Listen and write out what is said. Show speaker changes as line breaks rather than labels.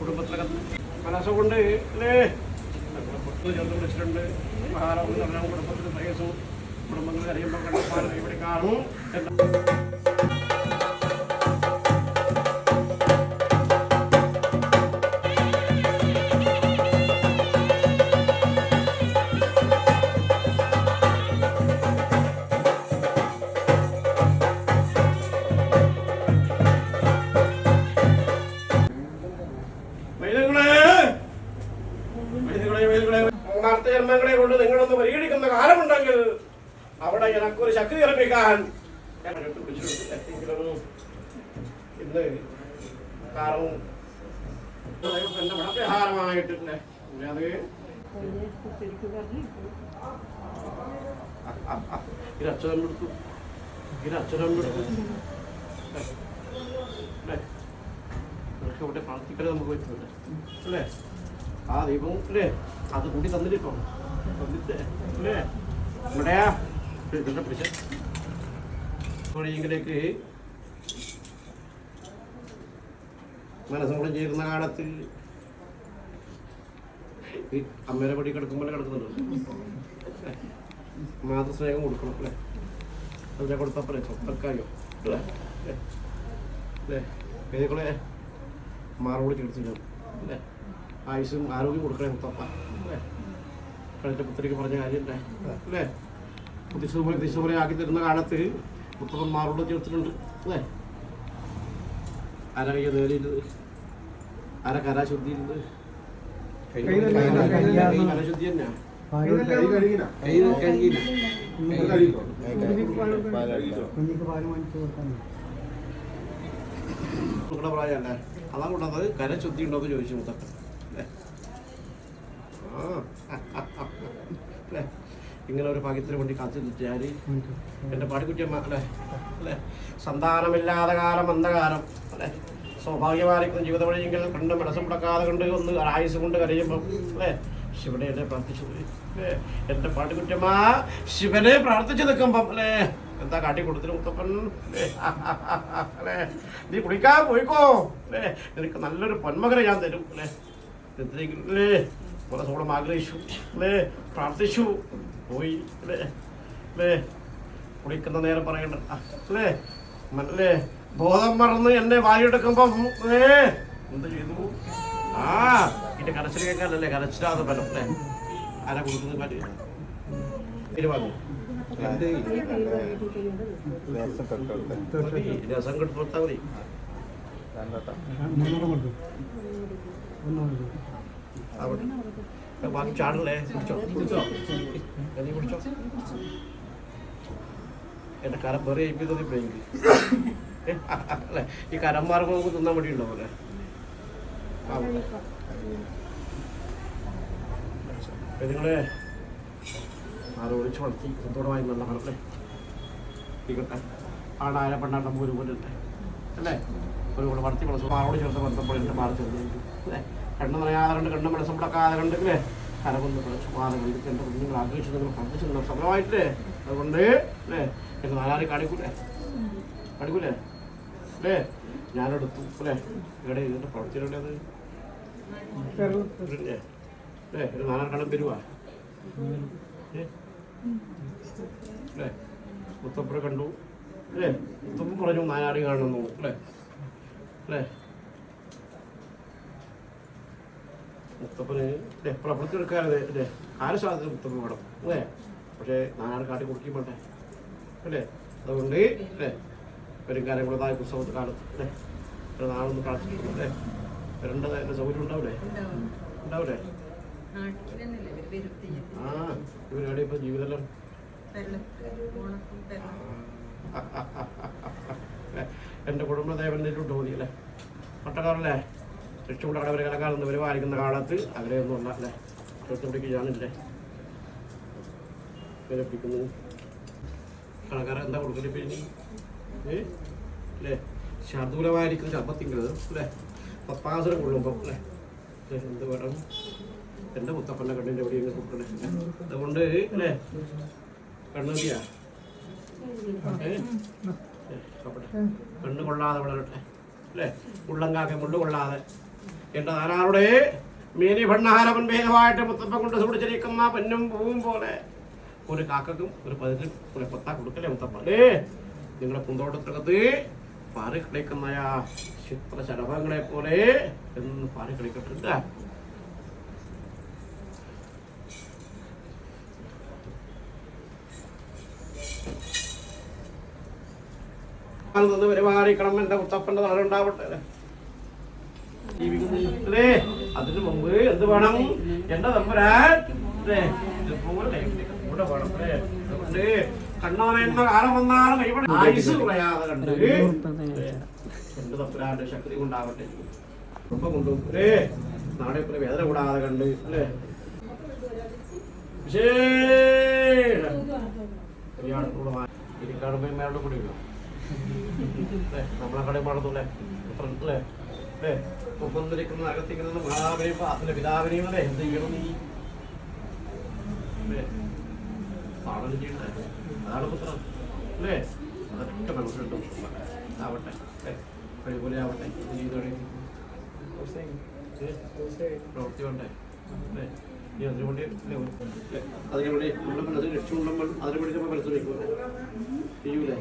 കുടുംബത്തിലെ മനസ്സുകൊണ്ട് അല്ലേ? ചേർത്ത് വിളിച്ചിട്ടുണ്ട്. നല്ലവും കുടുംബത്തിന് പ്രേസവും കുടുംബങ്ങൾ അറിയുമ്പോൾ കണ്ടപ്പാട് ഇവിടെ കാണും. എന്ന് നിങ്ങളൊന്ന് പരിഗണിക്കുന്ന കാലമുണ്ടെങ്കിൽ അവിടെ എനക്കൊരു ശക്തി നിർമ്മിക്കാൻ ഇന്ന് കാരണം എന്റെ ഇവിടെ പ്രാർത്ഥിക്കൽ നമുക്ക് പറ്റുന്നുണ്ട് അല്ലേ? ആ ദൈവം അല്ലേ? അത് കൂടി തന്നിട്ട് ഇങ്ങനെയൊക്കെ മനസ്സും കൂടെ ചേരുന്ന കാലത്ത് ഈ അമ്മേനെ പടി കിടക്കുമ്പോൾ കിടക്കുന്നുണ്ട് മാതൃസ്നേഹം കൊടുക്കണം അല്ലേ? അതിനെ കൊടുത്തപ്പോഴേ പറയാം അല്ലേ അല്ലേ ഏതൊക്കെ മാറോട് ചേർത്തില്ല അല്ലേ? ആയുസും ആരോഗ്യം കൊടുക്കണേ മുത്തപ്പ അല്ലേ? കഴിഞ്ഞ പുത്രിക്ക് പറഞ്ഞ കാര്യമല്ലേ അല്ലേ? ദിശുപോലെ ദിശുപോലെ ആക്കി തരുന്ന കാലത്ത് പുത്രന്മാരോട് ചേർത്തിട്ടുണ്ട് അല്ലേ? ആര കയ്യ നേടിയിരുന്നത്? ആര കരാശുദ്ധിയിരുന്നത്? കരാശുദ്ധി തന്നെയാ. നിങ്ങളുടെ പ്രായമല്ലേ അതാ കൊണ്ടത് കരശുദ്ധി ഉണ്ടോ എന്ന് ചോദിച്ചു മുത്തപ്പൻ. ആ. ഇങ്ങനെ ഒരു ഭാഗ്യത്തിന് വേണ്ടി കാത്തു നിൽക്കാൻ എന്റെ പാടിക്കുട്ടിയമ്മ അല്ലേ അല്ലേ? സന്താനമില്ലാതെ കാലം അന്ധകാലം അല്ലേ? സ്വാഭാവികമായിരിക്കും ജീവിത വഴിയെങ്കിൽ കണ്ട് മനസ്സും മുടക്കാതെ കൊണ്ട് ഒന്ന് ആയുസ് കൊണ്ട് കരയുമ്പം അല്ലേ? ശിവനെ എന്നെ പ്രാർത്ഥിച്ചു. അല്ലേ? എന്റെ പാടിക്കുട്ടിയമ്മ ശിവനെ പ്രാർത്ഥിച്ചു നിൽക്കുമ്പം അല്ലേ? എന്താ കാട്ടി കൊടുത്തിന് മുത്തപ്പൻ? അല്ലേ? നീ കുടിക്കാൻ പോയിക്കോ അല്ലേ? നിനക്ക് നല്ലൊരു പൊന്മകനെ ഞാൻ തരും അല്ലേ? എന്തെങ്കിലും അല്ലേ? മനസ്സോളം ആഗ്രഹിച്ചു അല്ലേ? പ്രാർത്ഥിച്ചു. പോയി അല്ലേ? അല്ലേ? കുളിക്കുന്ന നേരം പറയണ്ട. അല്ലേ? അല്ലേ? ബോധം മറന്ന് എന്നെ വാരിയെടുക്കുമ്പം ഏ എന്ത് ചെയ്തു? ആ എന്റെ കരച്ചിൽ കേൾക്കാനല്ലേ? കരച്ചിലാതെ ബലം അല്ലേ? ആരാ കൊടുക്കുന്നത് പറ്റില്ല തീരുമാനം മതി, രസം കൊടുത്താൽ മതി. അവിടെ. ബാക്കി ചാടല്ലേ കുടിച്ചോ? കുടിച്ചോ? നീ കുടിച്ചോ? എന്റെ കരം വേറെ ഏൽപ്പിച്ചത് ബ്രേക്ക് അല്ലേ? ഈ കരന്മാർക്ക് നമുക്ക് തിന്നാൻ വേണ്ടി ഉണ്ടാവും അല്ലേ നിങ്ങളെ ആരോ ഒളിച്ചു വളർത്തി സന്തോഷമായി നല്ല അല്ലേ? ഇരിക്കട്ടെ ആടായ പെണ്ണാട്ടം നമുക്ക് ഒരുപോലെ ഉണ്ട് അല്ലേ? ഒരു കൂടെ വളർത്തി വളർത്തും ആറോട് ചേർത്ത് ബന്ധപ്പോൾ എന്റെ മാറി ചെറുതുണ്ട് അല്ലേ? കണ്ണ് നിറയാതെ കണ്ട് കണ്ണ് ആ മുടക്കാതെ കണ്ട് അല്ലേ കരകൊന്ന് പിടിച്ചു മാറി കണ്ടിട്ട് എന്റെ കുഞ്ഞുങ്ങൾ ആഗ്രഹിച്ചു നിങ്ങൾ പ്രാർത്ഥിച്ചിട്ടുണ്ടോ സമയമായിട്ടില്ലേ അതുകൊണ്ട് അല്ലേ എന്റെ നാലാറ് കാണിക്കൂലേ? കാണിക്കൂലേ? അല്ലേ ഞാനെടുത്തു അല്ലേ ഇവിടെ ഇതിന്റെ പ്രവർത്തിയുള്ളത് അത്? അല്ലേ ഒരു നാലാറ് കടം വരുവാ അല്ലേ മുത്തപ്പുര കണ്ടു അല്ലേ മുത്തപ്പൻ പറഞ്ഞു നാലാടി കാണുന്നു അല്ലേ അല്ലേ മുത്തപ്പന് പ്രവൃത്തി എടുക്കാതെ അല്ലേ ആരും സാധനം മുത്തപ്പൻ അല്ലേ? പക്ഷേ നാനാട് കാട്ടി കൊടുക്കുകയും അല്ലേ? അതുകൊണ്ട് അല്ലേ പെരുങ്കാലം കൂടതായ പുസ്തകത്ത് കാലത്ത് അല്ലേ നാളൊന്ന് പ്രാർത്ഥിക്കുന്നു അല്ലേ വരേണ്ടത് അതിന്റെ സൗകര്യം ഉണ്ടാവില്ലേ ഉണ്ടാവില്ലേ ആ ഇവരുടെ ഇപ്പൊ ജീവിതം? എന്റെ കുടുംബദേവന്റെ മതി അല്ലേ? പട്ടക്കാരല്ലേ അവരെ കടവരെ ഇവർ വായിക്കുന്ന കാലത്ത് അവരെ ഒന്നും അല്ല അല്ലേ? ചെറുത്തുപിടിക്ക് ഞാനില്ലേ? വിലപ്പിക്കുന്നു കടക്കാരൻ എന്താ കൊടുക്കൽ പിന്നെ അല്ലേ ശാർദൂലമായിരിക്കുന്ന ശബ്ദത്തിങ്കൽ അല്ലേ? പത്താസരം കൊള്ളുമ്പോൾ അല്ലേ? എന്ത് വേണം? എന്റെ മുത്തപ്പന്റെ കണ്ണിന്റെ എവിടെ ഇങ്ങനെ കൊടുക്കണേ. അതുകൊണ്ട് അല്ലേ? കണ്ണുതിയാ നോക്കട്ടെ. കൊള്ളാതെ വളരട്ടെ അല്ലേ? ഉള്ളങ്കാക്കെ മുള്ളു കൊള്ളാതെ. എന്റെ ആരാളുടെ മേനി ഭണ്ണാരവൻ ഭേദമായിട്ട് മുത്തപ്പ കൊണ്ട് സൂടിച്ചിരിക്കുന്ന പെന്നും പൂവും പോലെ. ഒരു കാക്കക്കും ഒരു പതിനും ഒരു പത്ത കൊടുക്കലേ മുത്തപ്പ അല്ലേ നിങ്ങളുടെ പൂന്തോട്ടത്തിനകത്ത് പാറി കളിക്കുന്ന ചിത്ര ശലഭങ്ങളെ പോലെ എന്ന് പാറി കളിക്കട്ടില്ല നിന്ന് പരിപാലിക്കണം എന്റെ മുത്തപ്പന്റെ നാടുണ്ടാവട്ടെ ജീവിക്കുന്നതിലേ അതിനു മുമ്പ് എന്ത് വേണം? എന്റെ തമ്പുരാൻ. കൂടെ വേണം അല്ലേ അതുകൊണ്ട് കണ്ണാനെന്ന കാലം വന്നാലും കൈവിടെ ആയുസ് കുറയാതെ കണ്ട് എന്റെ തമ്പുരാന്റെ ശക്തി കൊണ്ടാവട്ടെ. കുടുംബം കൊണ്ടും അല്ലേ നാളെ പോലെ വേദന കൂടാതെ കണ്ട് അല്ലേ ഇരിക്കാടുമ്പോൾ മേലോട്ട് കൂടി? നമ്മളെ കടയിൽ പാടത്തൂല്ലേ അല്ലേ അല്ലേ? തുറന്നിരിക്കുന്ന അകത്തിരിക്കുന്ന മാതാവിനെയും അതിന്റെ പിതാവിനെയും അല്ലേ? എന്ത് ചെയ്യണം നീ? പാടം ചെയ്യണ്ടേ അതാണ് പുത്രം അല്ലേ? അതൊക്കെ മനസ്സിലുണ്ട് ആവട്ടെ. കഴിപോലെ ആവട്ടെ. ചെയ്തോടെ പ്രവൃത്തി വേണ്ടേ? അല്ലേ? നീ അതിനു വേണ്ടി അല്ലേ? അല്ലേ? അതിനു വേണ്ടി നമ്മുടെ മനസ്സിൽ ലക്ഷ്യമുണ്ടെങ്കിൽ അതിനു വേണ്ടി നമ്മൾ പരിശ്രമിക്കൂലേ ചെയ്യൂലേ?